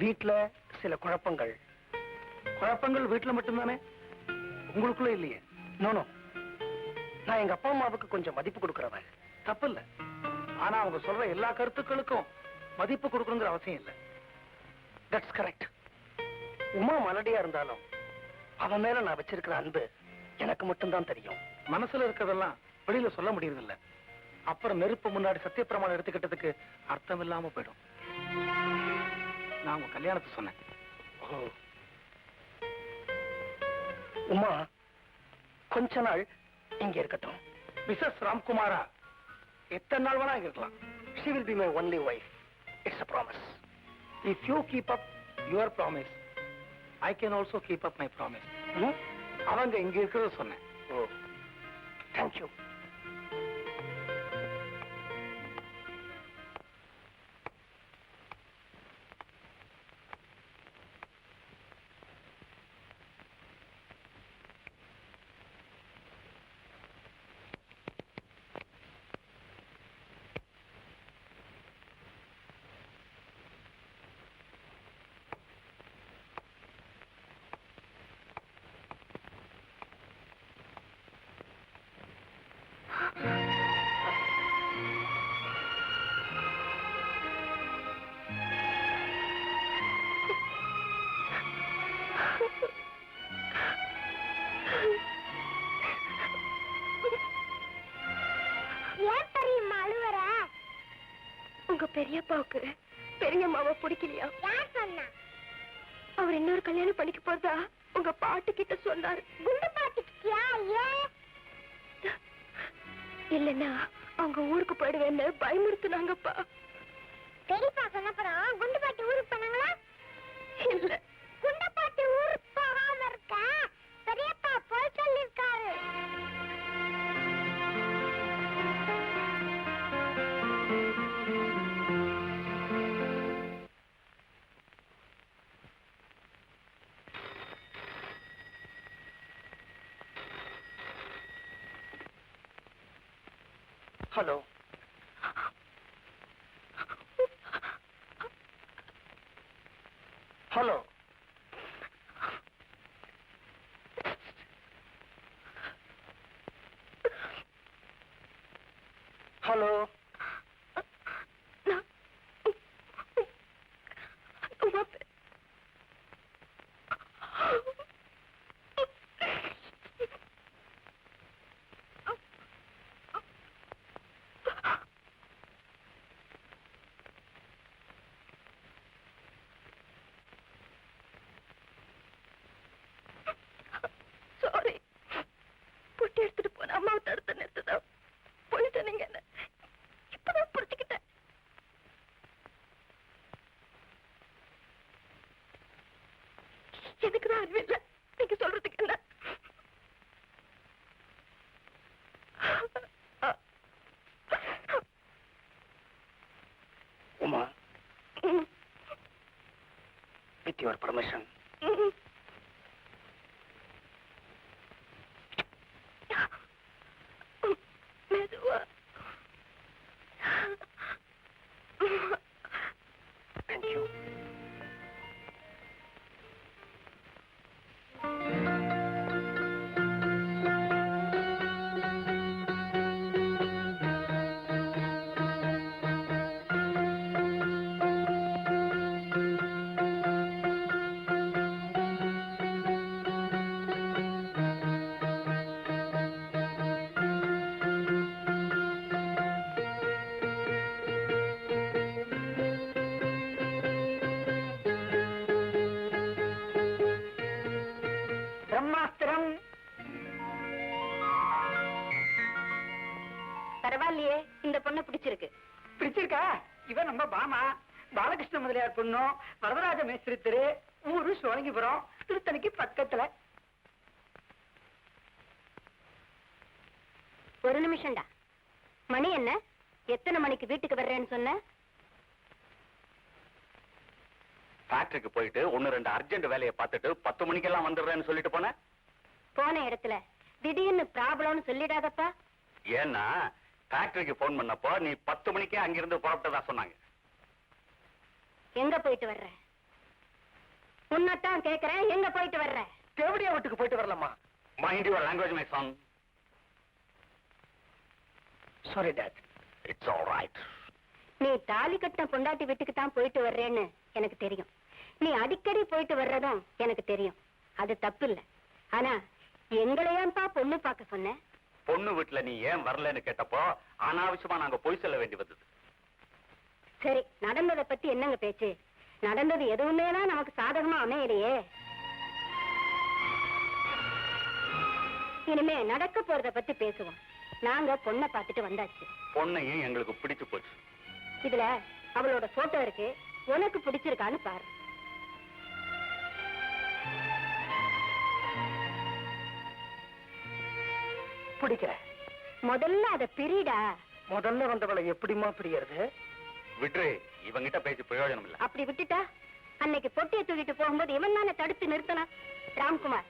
வீட்டுல சில குழப்பங்கள். குழப்பங்கள் வீட்டுல மட்டும்தானே? உங்களுக்குள்ள இல்லையே. நோனோ நான் எங்க அப்பா அம்மாவுக்கு கொஞ்சம் மதிப்பு கொடுக்கறவன். தப்பு இல்ல ஆனா அவங்க சொல்ற எல்லா கருத்துக்களுக்கும் மதிப்பு கொடுக்கணுங்கிற அவசியம் இல்ல. தட்ஸ் கரெக்ட் உமா மலடியா இருந்தாலும் அவன் மேல நான் வச்சிருக்கிற அன்பு எனக்கு மட்டும்தான் தெரியும். மனசுல இருக்கிறதெல்லாம் வெளியில சொல்ல முடியறது இல்ல அப்புறம் நெருப்பு முன்னாடி சத்தியப்பிரமாணம் எடுத்துக்கிட்டதுக்கு அர்த்தம் இல்லாம போயிடும். நான் உங்க கல்யாணத்தை சொன்னேன் உமா கொஞ்ச நாள் இங்க இருக்கட்டும் மிஸ்ஸஸ் ராம்குமாரா எத்தனை நாள் வேணா இங்க இருக்கலாம் be my only wife it's a promise if you keep up your promise i can also keep up my promise ம்? அவங்க இங்க இருக்கிறத சொன்னேன் ஓ thank பெரியப்பாவுக்கு பெரியம்மாவை பிடிக்கலையா? யார் சொன்னா? அவர் இன்னொரு கல்யாணம் பண்ணிக்க போறதா உங்க பாட்டு கிட்ட சொன்னாரு. குண்டு பாத்துக்கிட்டியா ஏன் இல்லைன்னா அவங்க ஊருக்கு போயிடுவேன்னு பயமுறுத்துனாங்கப்பா. பெரியப்பா சொன்னப்புறம் குண்டு பாட்டி ஊருக்கு போனாங்களா? இல்ல. குண்டு பாட்டி ஊருக்கு போகாம இருக்க? ஹலோ. ஹலோ. ஹலோ நான் உங்க பெ- சாரி பொட்டி எடுத்துட்டு போன அம்மாவை தடுத்து நிறுத்துதா போயிட்டு நீங்க என்ன இப்பதான் புரிஞ்சுக்கிட்டேன் எனக்கு தான் அறிவு இல்ல நீங்க சொல்றதுக்கு என்ன? உமா. வித் யுவர் பர்மிஷன் பரவாயில்லையே இந்த பொண்ணை பிடிச்சிருக்கு. பிடிச்சிருக்கா? இவன் நம்ம பாமா. பாலகிருஷ்ண முதலியார் பொண்ணும் வரதராஜ மேஸ்திரி திரு ஊரு சோழங்கிபுரம் திருத்தணிக்கு பக்கத்துல. ஒரு நிமிஷம்டா. மணி என்ன? எத்தனை மணிக்கு வீட்டுக்கு வர்றேன்னு சொன்ன? ஃபேக்டரிக்கு போயிட்டு ஒன்னு ரெண்டு அர்ஜென்ட் வேலையை பார்த்துட்டு பத்து மணிக்கெல்லாம் வந்துடுறேன்னு சொல்லிட்டு போனேன் போன இடத்துல திடீர்னு ப்ராப்ளம்னு சொல்லிடாதப்பா. ஏன்னா ஃபேக்டரிக்கு ஃபோன் பண்ணப்போ நீ பத்து மணிக்கே அங்கிருந்து புறப்பட்டதா சொன்னாங்க. எங்க போயிட்டு வர்ற? உன்னத்தான் கேக்குறேன் எங்க போயிட்டு வர்ற? தேவடியா வீட்டுக்கு போயிட்டு வரலாமா? Mind your language my son sorry dad it's all right நீ தாலி கட்டின பொண்டாட்டி வீட்டுக்கு தான் போயிட்டு வர்றேன்னு எனக்கு தெரியும். நீ அடிக்கடி போயிட்டு வர்றதும் எனக்கு தெரியும். அது தப்பு இல்ல ஆனா எங்களை ஏன்பா பொண்ணு பார்க்க சொன்ன? பொண்ணு வீட்டுல நீ ஏன் வரலன்னு கேட்டப்போ அனாவசியமா நாங்க பொய் சொல்ல வேண்டி வந்தது. சரி நடந்ததை பத்தி என்னங்க பேச்சு? நடந்தது எதுவுமே தான் நமக்கு சாதகமா அமையலையே. இனிமே நடக்க போறத பத்தி பேசுவோம். நாங்க பொண்ணை பார்த்துட்டு வந்தாச்சு. பொண்ணையும் எங்களுக்கு பிடிச்சு போச்சு. இதுல அவளோட போட்டோ இருக்கு. உனக்கு பிடிச்சிருக்கான்னு பாரு. முதல்ல அத பிரிடா. முதல்ல வந்தவளை எப்படிமா பிரியறது? விட்ரு இவங்கிட்ட பேசி பிரயோஜனம் இல்ல அப்படி விட்டுட்டா? அன்னைக்கு பொட்டியை தூக்கிட்டு போகும்போது இவன் தானே தடுத்து நிறுத்தணும்? ராம்குமார்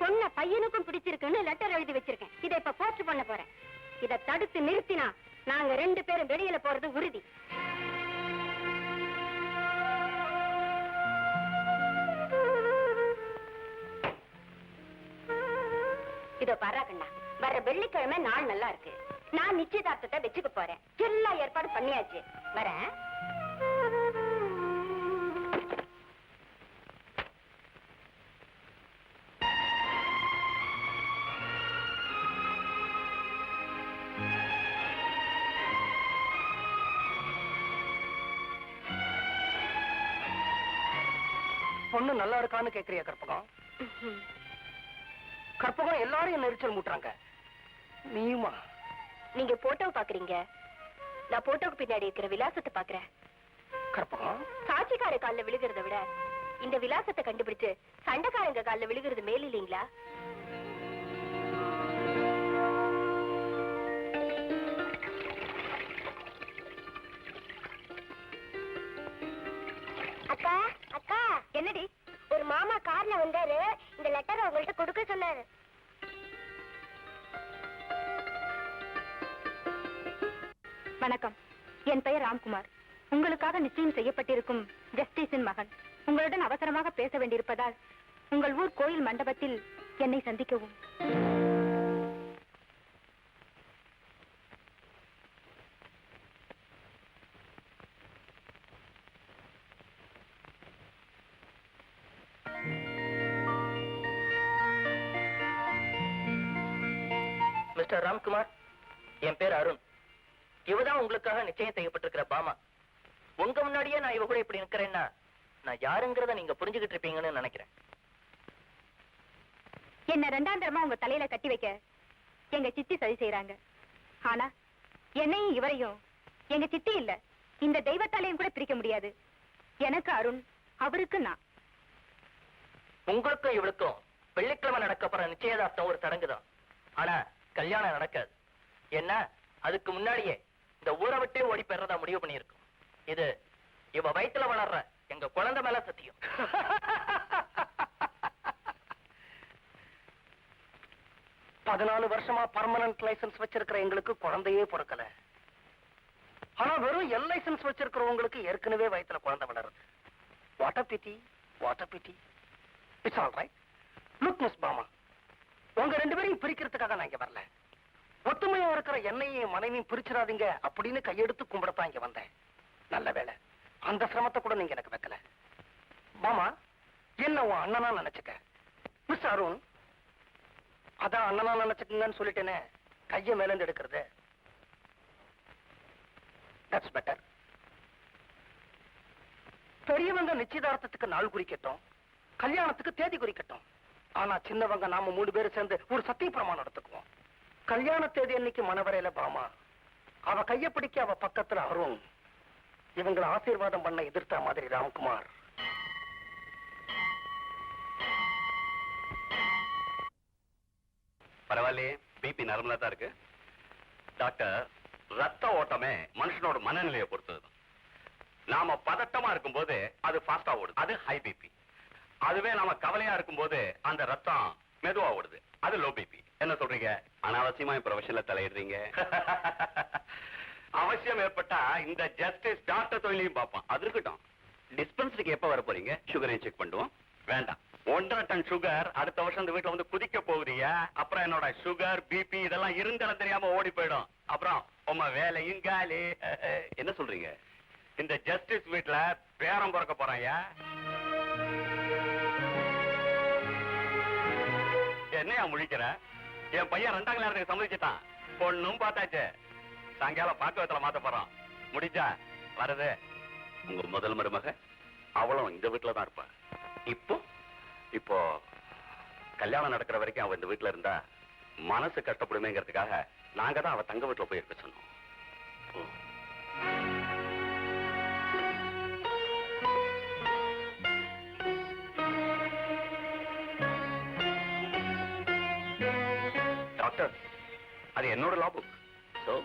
பொண்ண பையனுக்கும் பிடிச்சிருக்குன்னு லெட்டர் எழுதி வச்சிருக்கேன். இதை இப்ப போஸ்ட் பண்ண போறேன். இத தடுத்து நிறுத்தினா நாங்க ரெண்டு பேரும் வெளியில போறது உறுதி. இதோ பாரா கண்ணா. வர்ற வெள்ளிக்கிழமை நாள் நல்லா இருக்கு. நான் நிச்சயதார்த்தத்தை வச்சுக்க போறேன். எல்லா ஏற்பாடு பண்ணியாச்சு. வரேன். பொண்ணு நல்லா இருக்கான்னு கேக்குறியா கற்பகம்? கற்பகம் எல்லாரும் என்ன எரிச்சல் மூட்டுறாங்க. நீயுமா? நீங்க போட்டோ பாக்குறீங்க. நான் போட்டோக்கு பின்னாடி இருக்கிற விலாசத்தை பாக்குறேன். கற்பகம் சாட்சிக்கார கால்ல விழுகிறத விட இந்த விலாசத்தை கண்டுபிடிச்சு சண்டைக்காரங்க கால்ல விழுகிறது மேல் இல்லீங்களா? அக்கா அக்கா என்னடி? ஒரு மாமா கார்ல வந்தாரு. வணக்கம். என் பெயர் ராம்குமார். உங்களுக்காக நிச்சயம் செய்யப்பட்டிருக்கும் ஜஸ்டிஸின் மகன். உங்களுடன் அவசரமாக பேச வேண்டியிருப்பதால் உங்கள் ஊர் கோயில் மண்டபத்தில் என்னை சந்திக்கவும். மிஸ்டர் ராம்குமார் என் பேர் அருண். இவதான் உங்களுக்காக நிச்சயம் செய்யப்பட்டிருக்கிற பாமா. உங்க முன்னாடியே நான் இவ கூட இப்படி நிக்கிறேன்னா நான் யாருங்கிறத நீங்க புரிஞ்சுகிட்டு இருப்பீங்கன்னு நினைக்கிறேன். என்ன ரெண்டாம் தரமா உங்க தலையில கட்டி வைக்க எங்க சித்தி சதி செய்யறாங்க ஆனா என்னையும் இவரையும் எங்க சித்தி இல்ல இந்த தெய்வத்தாலையும் கூட பிரிக்க முடியாது. எனக்கு அருண் அவருக்கு நான். உங்களுக்கும் இவளுக்கும் வெள்ளிக்கிழமை நடக்க போற நிச்சயதார்த்தம் ஒரு சடங்கு தான் ஆனா கல்யாணம் நடக்காது. என்ன அதுக்கு முன்னாடியே இந்த ஊரை விட்டே ஓடி பெறதா முடிவு பண்ணியிருக்கோம். இது இவ வயித்துல வளர்ற எங்க குழந்தை மேல சத்தியம். பதினாலு வருஷமா பர்மனன்ட் லைசன்ஸ் வச்சிருக்கிற எங்களுக்கு குழந்தையே பிறக்கல. ஆனா வெறும் எல் லைசன்ஸ் வச்சிருக்கிறவங்களுக்கு ஏற்கனவே வயித்துல குழந்தை வளருது. What a pity what pity it's all right look miss Bama உங்க ரெண்டு பேரையும் பிரிக்கிறதுக்காக நான் இங்க வரல. ஒத்துமையா இருக்கிற என்னையும் மனைவியும் பிரிச்சிடாதீங்க அப்படின்னு கையெடுத்து கும்பிடத்தான் இங்க வந்தேன். நல்ல வேளை. அந்த சிரமத்தை கூட நீங்க எனக்கு வைக்கல. மாமா என்ன உன் அண்ணனா நினைச்சுக்க? மிஸ் அருண் அதான் அண்ணனா நினைச்சுக்கங்கன்னு சொல்லிட்டேனே. கைய மேலேந்து எடுக்கிறது. தட்ஸ் பெட்டர் பெரியவங்க நிச்சயதார்த்தத்துக்கு நாள் குறிக்கட்டும் கல்யாணத்துக்கு தேதி குறிக்கட்டும் ஆனா சின்னவங்க நாம மூணு பேரும் சேர்ந்து ஒரு சத்திய பிரமாணம் நடத்துக்குவோம். கல்யாண தேதி அன்னைக்கு மணவரையில பாமா. அவ கைய பிடிக்க அவ பக்கத்துல அருண். இவங்களை ஆசீர்வாதம் பண்ண எதிர்த்த மாதிரி ராம்குமார். பரவாயில்லையே பிபி நார்மலா தான் இருக்கு. டாக்டர் ரத்த ஓட்டமே மனுஷனோட மனநிலையை பொறுத்தது. நாம பதட்டமா இருக்கும்போது அது ஃபாஸ்டா ஓடுது. அது ஹை பிபி அதுவே நாம கவலையா இருக்கும்போது அந்த ரத்தம் மெதுவா ஓடுது. அது லோ பிபி என்ன சொல்றீங்க? அனாவசியமா என் ப்ரொஃபஷன்ல தலையிடுறீங்க? அவசியம் ஏற்பட்டா இந்த ஜஸ்டிஸ் டாக்டர் தொழிலையும் பார்ப்போம் அது இருக்கட்டும். டிஸ்பென்சரிக்கு எப்ப வர போறீங்க? சுகரையும் செக் பண்ணுவோம். வேண்டாம். ஒன்றரை டன் சுகர் அடுத்த வருஷம் இந்த வீட்டுல வந்து குதிக்க போகுதியா அப்புறம் என்னோட சுகர் பிபி இதெல்லாம் இருந்தாலும் தெரியாம ஓடி போயிடும். அப்புறம் உம்ம வேலையும் காலி. என்ன சொல்றீங்க? இந்த ஜஸ்டிஸ் வீட்டுல பேரம் பிறக்க போறாயா என்னையா முழிக்கிறேன் என் பையன் ரெண்டாம் கல்யாணத்துக்கு சம்மதிச்சிட்டான். பொண்ணும் பார்த்தாச்சு. சாயங்காலம் பாக்கவத்துல மாத்த போறோம் முடிஞ்சா வருது. உங்க முதல் மருமக அவளும் இந்த வீட்டுல தான் இருப்பா. இப்போ? இப்போ கல்யாணம் நடக்கிற வரைக்கும் அவ இந்த வீட்டுல இருந்தா மனசு கஷ்டப்படுமேங்கிறதுக்காக நாங்க தான் அவ தங்க வீட்டுல போய் இருக்க சொன்னோம். டாக்டர். அது என்னோட லா புக்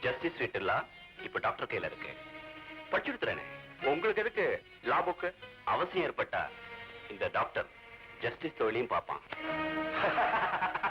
ஜஸ்டிஸ் ஸ்வீட் எல்லாம் இப்ப டாக்டர் கையில இருக்கு. படிச்சுடுத்துறேனே உங்களுக்கு எதுக்கு லா அவசியம் ஏற்பட்டா இந்த டாக்டர் ஜஸ்டிஸ் தொழிலையும் பார்ப்பான்.